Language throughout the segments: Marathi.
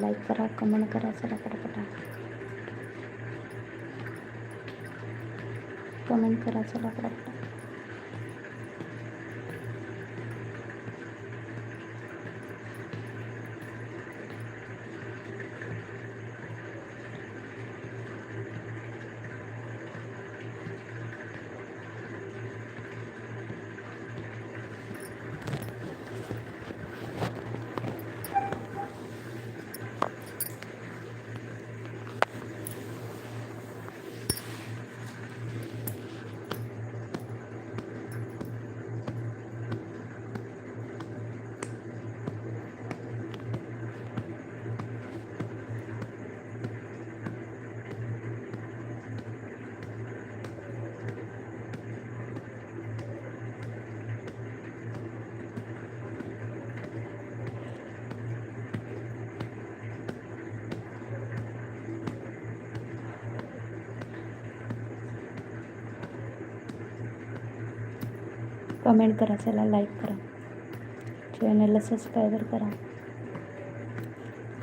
लाईक करा कमेंट करा चला पटापटा. कमेंट करा चला पटापटा. कमेंट करा चला लाईक करा. चॅनलला सबस्क्रायबर करा.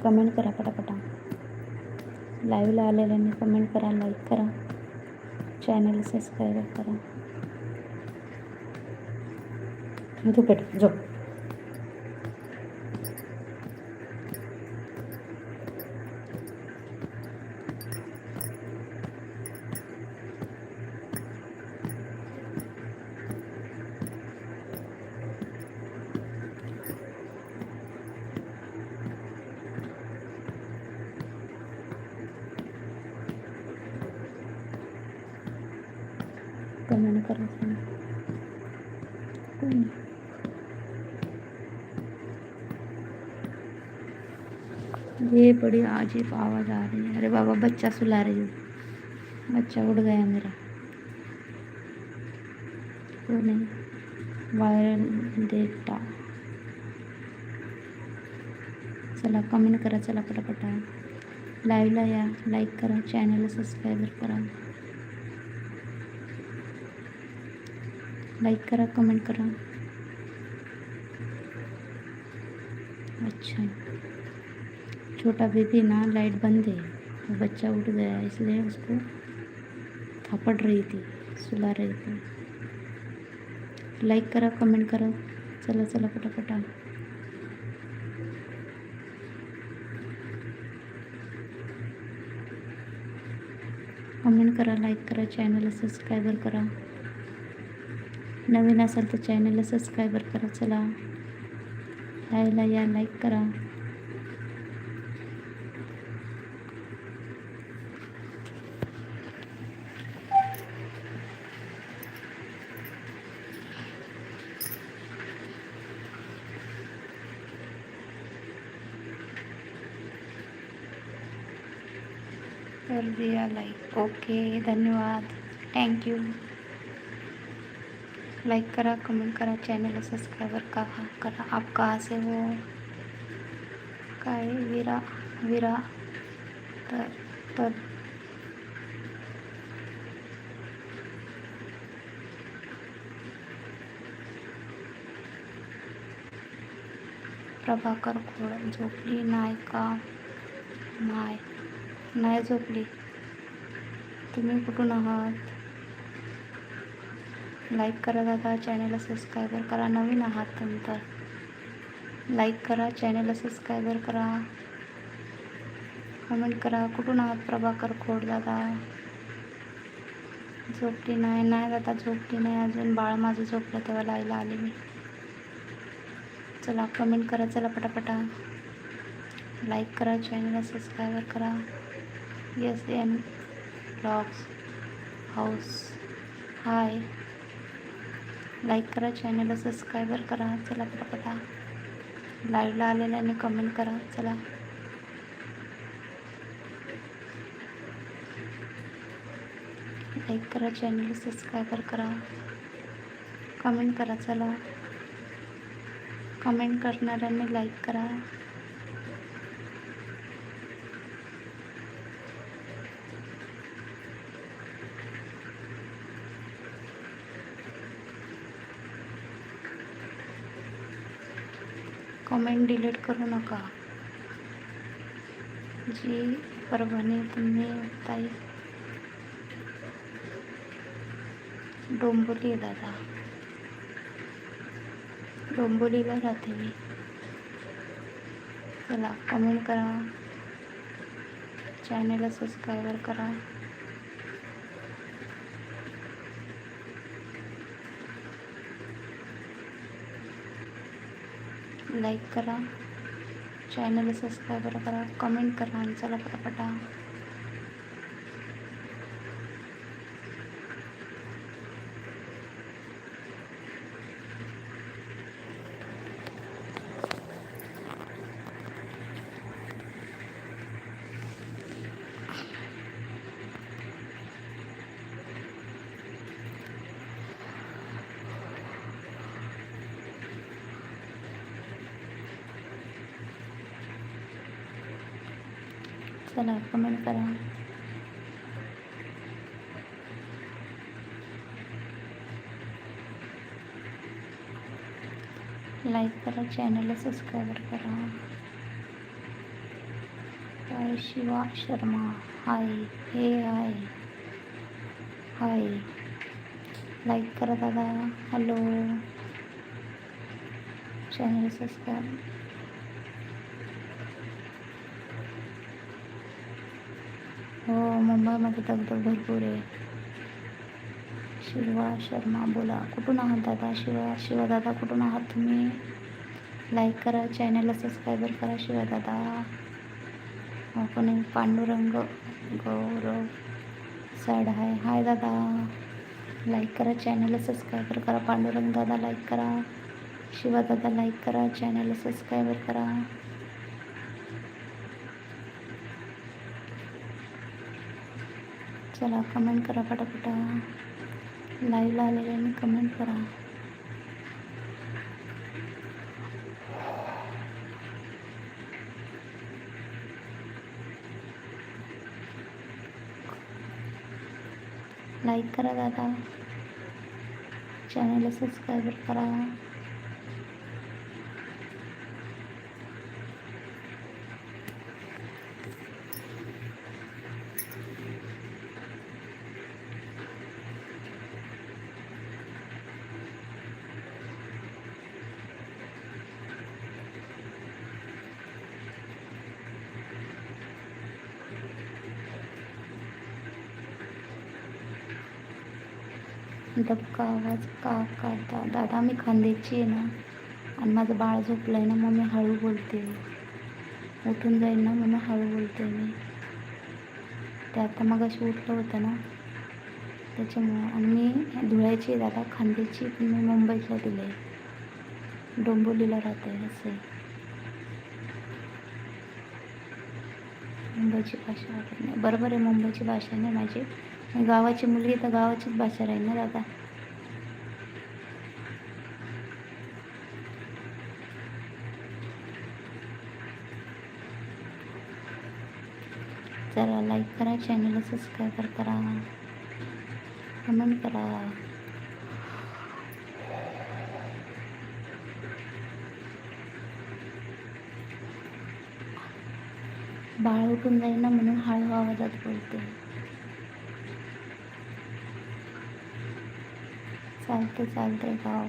कमेंट करा पटापटा. लाईव्हला आलेल्यांनी कमेंट करा लाईक करा. चॅनल सबस्क्रायबर करा. तू झोप. कमेंट करा चला ये बड़ी अजीब आवाज़ आ रही है। अरे बाबा बच्चा सुला रही हूँ। बच्चा उड़ गया मेरा। वो नहीं? Viral data. चला कमेंट करा चला पटापटा लाईव्हला या लाईक करा चॅनलला सबस्क्रायबर करा। लाईक करा कमेंट करा. अच्छा. छोटा बेबी ना लाइट बंद है बच्चा उठ गया इसलिए उसको थपड़ रही थी सुला रही थी. लाइक करा कमेंट करा. चला चला पटापटा कमेंट करा लाईक करा चॅनलला सबस्क्रायबर करा. नवीन असाल तर चॅनलला सबस्क्रायबर करा चला. लाईव्हला या लाईक करा. कर दिया लाईक ओके धन्यवाद. थँक्यू लाईक करा कमेंट करा चॅनलला सबस्क्रायबर का करा आप असे से हो? काय विरा विरा तर तर। प्रभाकर खोड झोपली नाही का? नाही नाही झोपली. तुम्ही कुठून आहात? लाईक करा दादा चॅनलला सबस्क्रायबर करा. नवीन आहात नंतर तर लाईक करा चॅनलला सबस्क्रायबर करा. कमेंट करा. कुठून आहात प्रभाकर खोड दादा? झोपली नाही. नाही दादा झोपली नाही. अजून बाळ माझं झोपलं तेव्हा लायला आले मी. चला कमेंट करा. चला पटापटा. लाईक करा चॅनलला सबस्क्रायबर करा. Yes N blogs house hi like करा चॅनलला सबस्क्रायबर करा चला पटापटा. लाईव्हला आलेल्याने कमेंट करा चला. लाईक करा चॅनलला सबस्क्रायबर करा. कमेंट करा चला. कमेंट करणाऱ्यांनी लाईक करा. कमेंट डिलीट करू नका. जी परभणी तुम्ही ताई. डोंबोली दादा. डोंबोलीला राहते मी. चला कमेंट करा. चॅनलला सबस्क्राईबर करा. लाईक करा. चॅनलला सबस्क्राईब करा कमेंट करा आणि चला पटापटा चला कमेंट करा लाईक करा चॅनलला सबस्क्राईबर करा. हाय शिवा शर्मा हाय हे हाय हाय. लाईक करा दादा हॅलो चॅनल सबस्क्राईब हो मुंबईमध्ये दगदग भरपूर आहे. शिवा शर्मा बोला. कुठून आहात दादा? शिवा शिवा दादा कुठून आहात तुम्ही? लाईक करा चॅनलला सबस्क्रायबर करा शिवाय दादा आपण पांडुरंग गौरव साड हाय हाय दादा. लाईक करा चॅनलला सबस्क्रायबर करा. पांडुरंग दादा लाईक करा शिवा दादा लाईक करा चॅनलला सबस्क्रायबर करा. चला कमेंट करा पटापटा. लाईव्हला आलेल्याने कमेंट करा. लाईक करा दादा. चॅनलला सबस्क्राईब करा. का आवाज का काढता? दादा मी खांद्याची आहे ना. आणि माझं बाळ झोपलं आहे ना मग मी हळू बोलते. उठून जाईल ना म्हणून हळू बोलते मी. ते आता मग अशी उठलं होतं ना. त्याच्यामुळं. आणि मी धुळ्याची आहे दादा खांद्याची पण मी मुंबईतला दिले आहे डोंबोलीला राहते असे मुंबईची भाषा वाटत नाही. बरोबर आहे मुंबईची भाषा नाही माझी. गावाची मुलगी तर गावाचीच भाषा राहील ना दादा चला लाईक करा चॅनलला सबस्क्राईबर करा. कमेंट करा. बाळ उठून जाईल ना म्हणून हळू आवाजात बोलते. चालते चालते गाव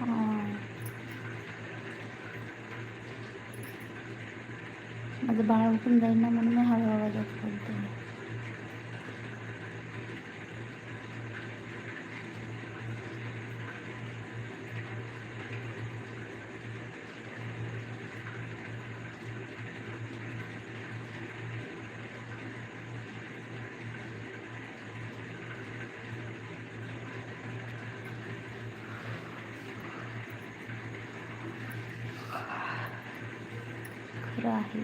हां. माझं बाळ उठून जाईल ना म्हणून मी हळू आवाजात बोलते खरं आहे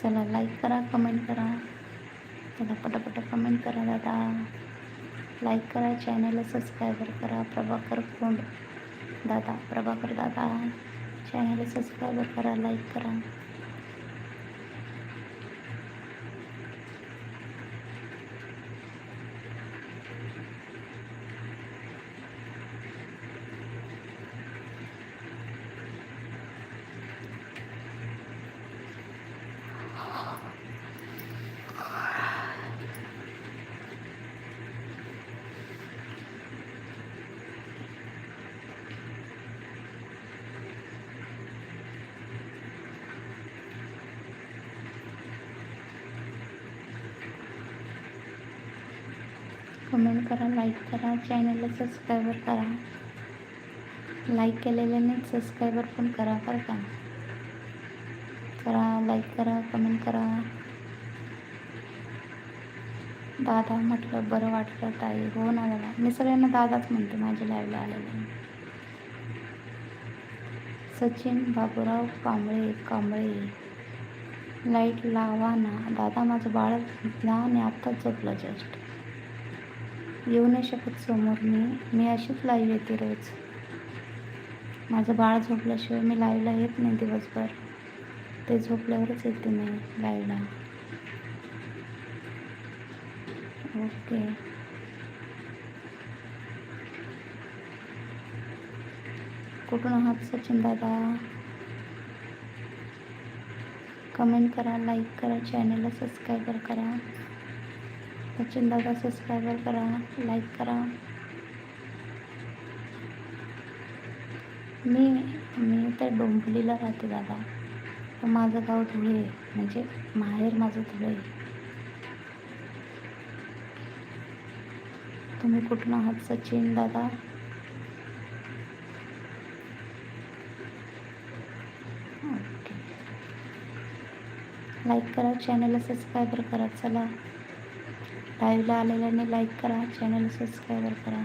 चला लाईक करा कमेंट करा चला पटापट कमेंट करा दादा लाईक करा चॅनलला सबस्क्रायबर करा. प्रभाकर कोंड दादा प्रभाकर दादा. चॅनलला सबस्क्रायबर करा लाईक करा कमेंट करा चॅनलला सबस्क्रायबर करा. लाईक केलेल्याने सबस्क्रायबर पण करा बरं का. करा लाईक करा कमेंट करा. दादा म्हटलं बरं वाटलं ताई. हो ना दादा. मी सगळ्यांना दादाच म्हणते माझ्या लाईव्हला आलेलं. सचिन बाबूराव कांबळे कांबळे. लाइट लावा ना. दादा माझं बाळ लहान आहे आत्ताच झोपलं जस्ट येऊ नाही शकत समोर मी. मी अशीच लाईव्ह येते रोज. माझं बाळ झोपल्याशिवाय मी लाईव्हला येत नाही दिवसभर. ते झोपल्यावरच येते मी लाईव्हला ओके. कुठून आहात सचिन दादा? कमेंट करा लाईक करा चॅनलला सबस्क्राईबर करा. सचिन दादा सबस्क्रायबर करा लाईक करा. मी मी तर डोंबिवलीला राहते दादा. पण माझं गाव धुळे आहे. म्हणजे माहेर माझं धुळे आहे. तुम्ही कुठून आहात सचिन दादा? ओके. लाईक करा चॅनलला सबस्क्राईबर करा चला. लाईव्हला आलेल्याने लाईक करा. चॅनल सबस्क्राईबर करा.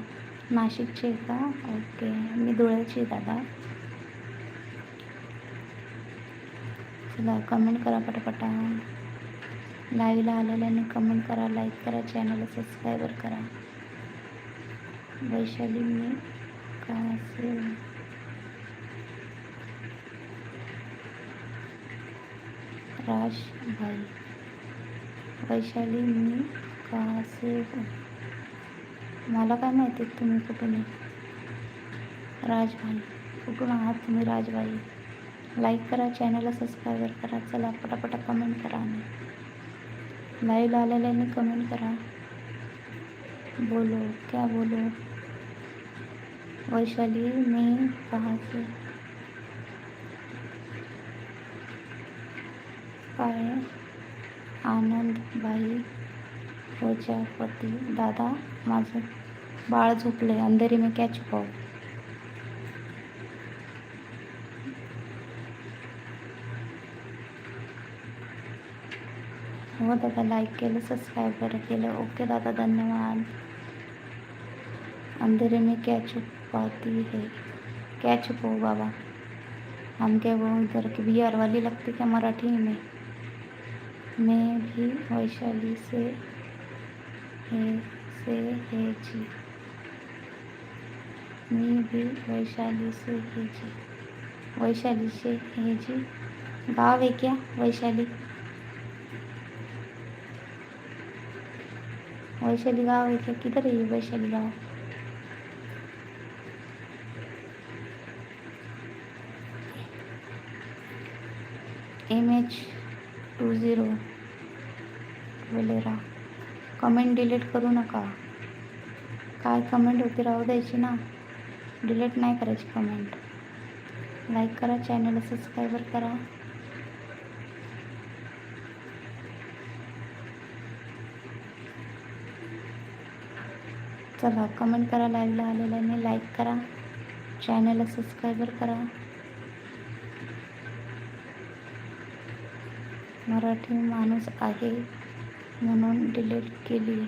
नाशिकचे का? ओके मी धुळ्याची दादा. चला कमेंट करा पटापटा. लाईव्हला आलेल्याने कमेंट करा लाईक करा चॅनलला सबस्क्राईबर करा. वैशाली मी का असेल राज भाई. वैशाली मी का असे? मला काय माहिती तुम्ही कुठून राजभाई. कुठून आहात तुम्ही राजभाई? लाईक करा चॅनलला सबस्क्राईबर करा. चला पटापटा कमेंट करा आणि लाईव्ह आलेल्याने कमेंट करा. बोलो क्या बोलो? वैशाली मी कहाँ से काय? आनंदबाई. प्रजापती दादा, माझं बाळ अंधेरी में क्या छुपाव हो, दादा लाईक केलं सबस्क्राईबर केलं. ओके दादा, धन्यवाद. अंधेरे में क्या छुपाती है क्या छुपाओ बाबा. हम क्या वो इधर की बिहार वाली लगती क्या मराठी में? मैं भी वैशाली से से है जी. मी भी वैशाली से है जी. वैशाली से है जी. गाँव है क्या वैशाली? वैशाली गाँव है क्या? किधर है ये वैशाली गाँव? एम एच टू झिरो वलेरा कमेंट डिलीट करू नका. काय कमेंट होती राहू द्यायची ना. डिलीट नाही करायची कमेंट लाईक करा चॅनल सबस्क्राईबर करा. चला कमेंट करा लाईव्हला आलेल्याने लाईक करा चॅनलला सबस्क्राईबर करा. मराठी माणूस आहे. म्हणून डिलीट केली.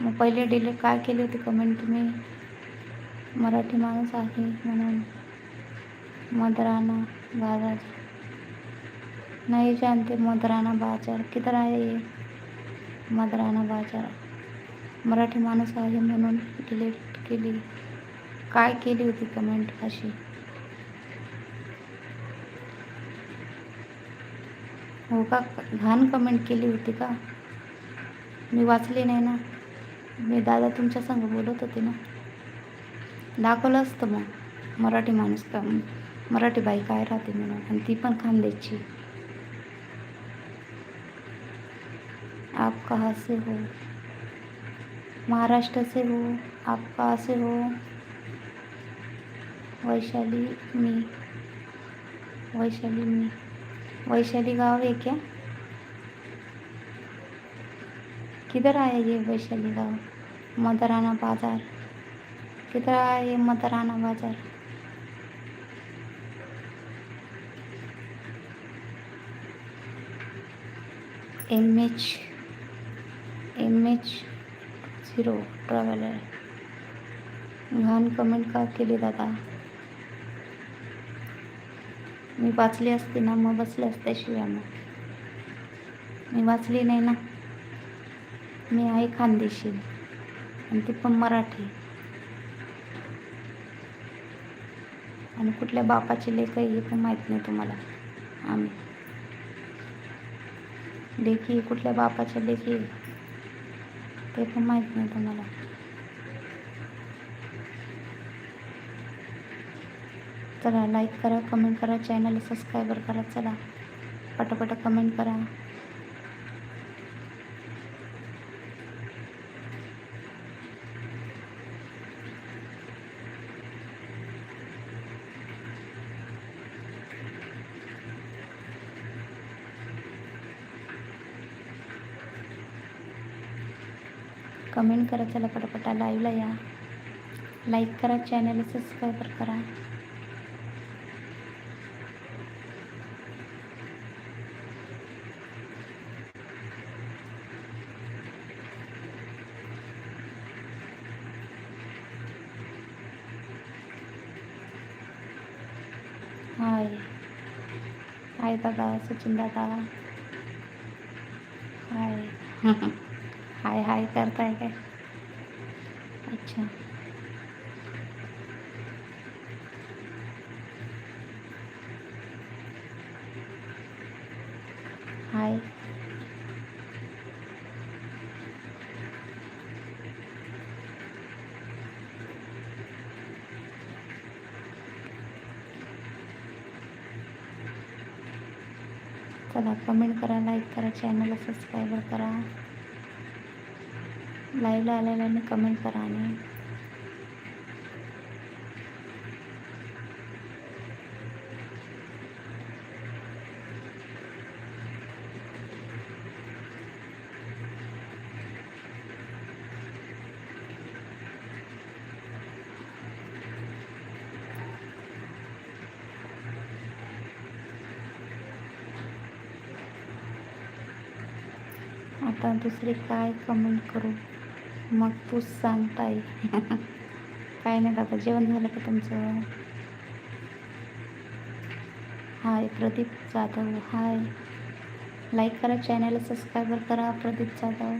मग पहिले डिलीट काय केली होती कमेंट तुम्ही? मराठी माणूस आहे म्हणून. मदराना बाजार. नाही जानते मदराना बाजार. किधर आहे? मदराना बाजार. मराठी माणूस आहे म्हणून डिलीट केली. काय केली होती कमेंट अशी? हो का? घाण कमेंट केली होती का? मी वाचली नाही ना. मी दादा तुमच्या संग बोलत होते ना. दाखवलं असतं मग. मराठी माणूस का मराठी बाई काय राहते म्हणून. आणि ती पण खांद्याची आप कहा से हो? महाराष्ट्र से हो? आप कहा से हो? वैशाली मी. वैशाली मी. वैशाली गाव आहे क्या? किधर आया ये वैशाली गाँव मदराना बाजार। किधर आहे ये मदराना बाजार? M H M H zero traveller घाण कमेंट का केली दादा? मी वाचली असते ना मग बसले असते शिव्या मग। मी वाचली नाही ना? मी आहे खानदेशी. आणि ती पण मराठी. आणि कुठल्या बापाचे लेख आहे हे पण माहीत नाही तुम्हाला. आम्ही. लेखी कुठल्या बापाच्या लेखी आहे, ते पण माहीत नाही तुम्हाला. चला लाईक करा कमेंट करा चॅनल सबस्क्राईबर करा चला. पटापट कमेंट करा. कमेंट करा चला पटापटा लाईव्हला या. लाईक करा चॅनल सबस्क्राईबर करा. हाय. हाय दादा सचिन दादा. हाय. हाय हाय करताय काय अच्छा। हाय। चला कमेंट करा लाईक करा चॅनलला सबस्क्राईबर करा। लाईव्हला आलेल्याने कमेंट करा आणि आता दुसरी काय कमेंट करू? मग तूच सांगताय काय नाही दादा जेवण झालं का तुमचं? Hi Pradeep Jadhav hi. Like करा चॅनल सबस्क्राईबर करा प्रदीप जाधव.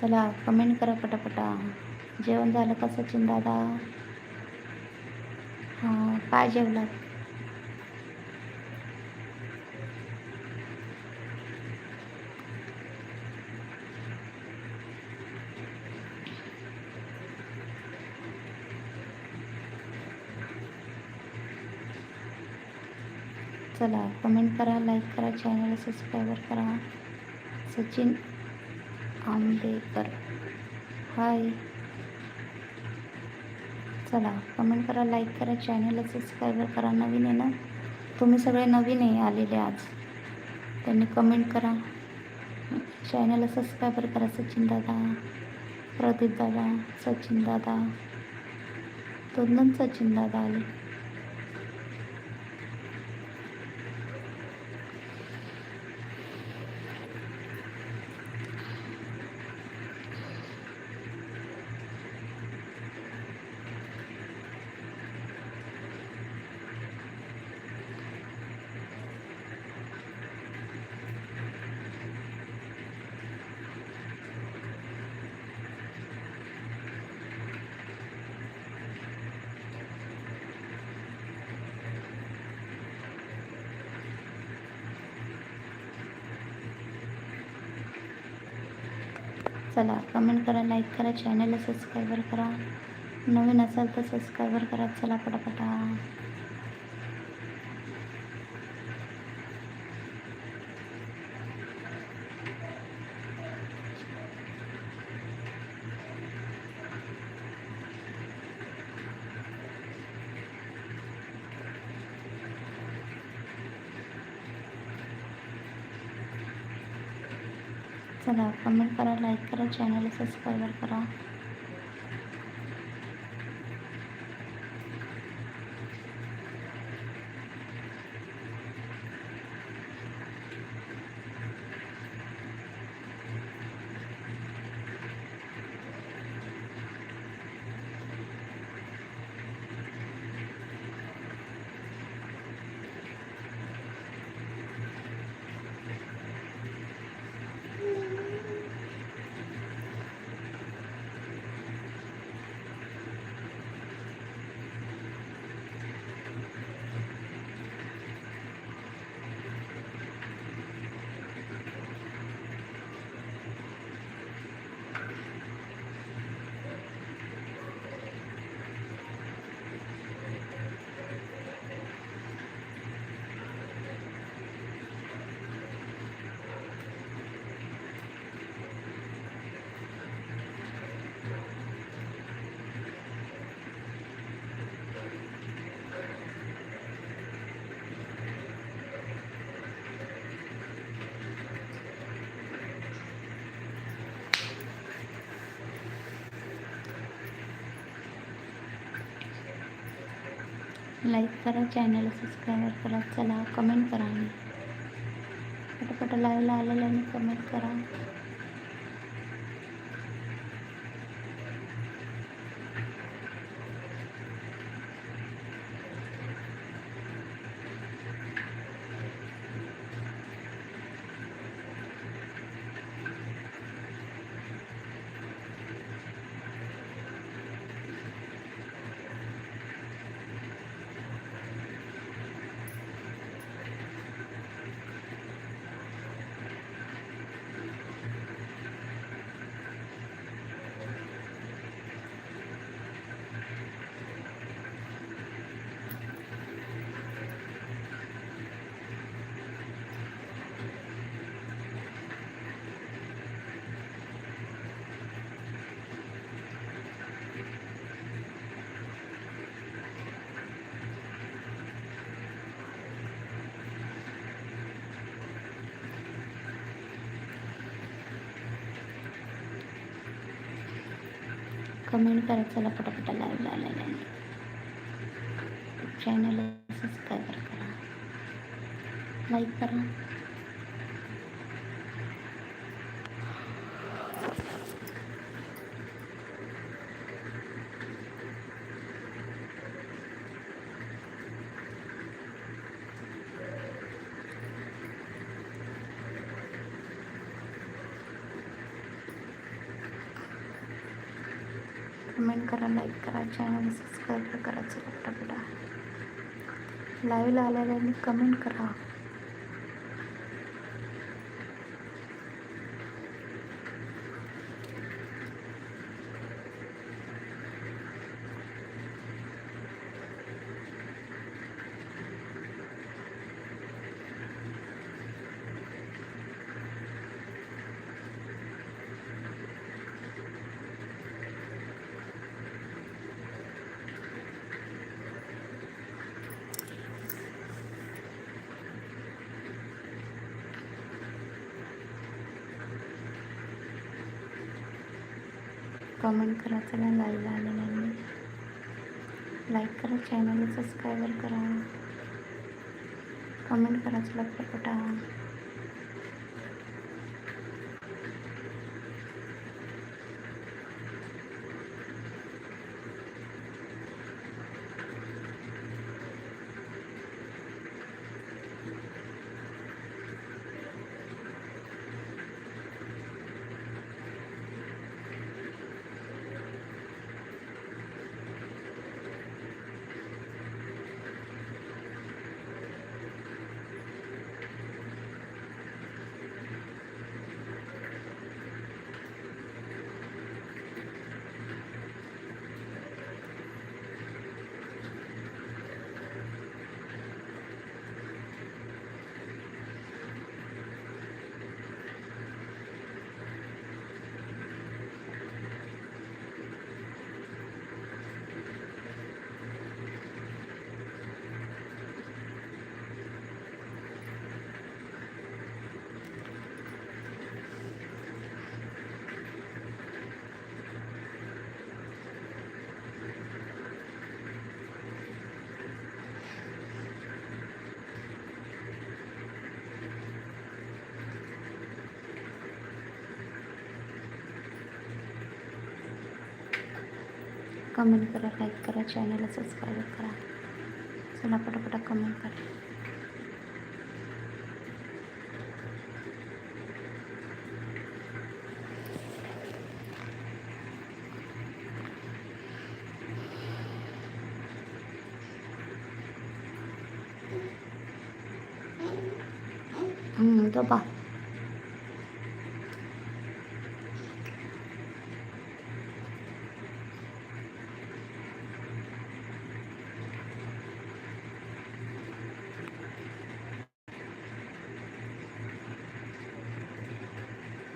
चला कमेंट करा पटापटा. जेवण झालं का सचिन दादा? हां काय जेवलात चला कमेंट करा लाईक करा चॅनल सबस्क्राईबर करा. सचिन आंबेकर. हाय. चला कमेंट करा लाईक करा चॅनलला सबस्क्राईबर करा. नवीन आहे ना? तुम्ही सगळे नवीन आहे आलेले आज. त्यांनी कमेंट करा. चॅनलला सबस्क्राईबर करा सचिन दादा प्रदीप दादा सचिन दादा. दोन दोन सचिन दादा आले. चला कमेंट करा लाईक करा चॅनलला सबस्क्राईबर करा. नवीन असाल तर सबस्क्राईबर करा. चला पटापटा. चला. कमेंट करा लाईक करा चॅनल सबस्क्राईबर करा. लाईक करा चॅनल सबस्क्राईब करा चला कमेंट करा आणि पटापट लाईव्हला आलेल्याने कमेंट करा. कमेंट करा चला पटापट लाईव्हला आहे. चॅनल सबस्क्राईब करा. लाईक करा कमेंट करा लाईक करा चॅनल सबस्क्राईब करायचं लाईव्हला आलेल्याने कमेंट करा. कमेंट करा चला लाईव्हला मी. लाईक करा चॅनल सबस्क्राईबर करा. कमेंट करा चला पटापटा कमेंट करा लाईक करा चॅनलला सबस्क्राईब करा. चला पटापटा कमेंट करा.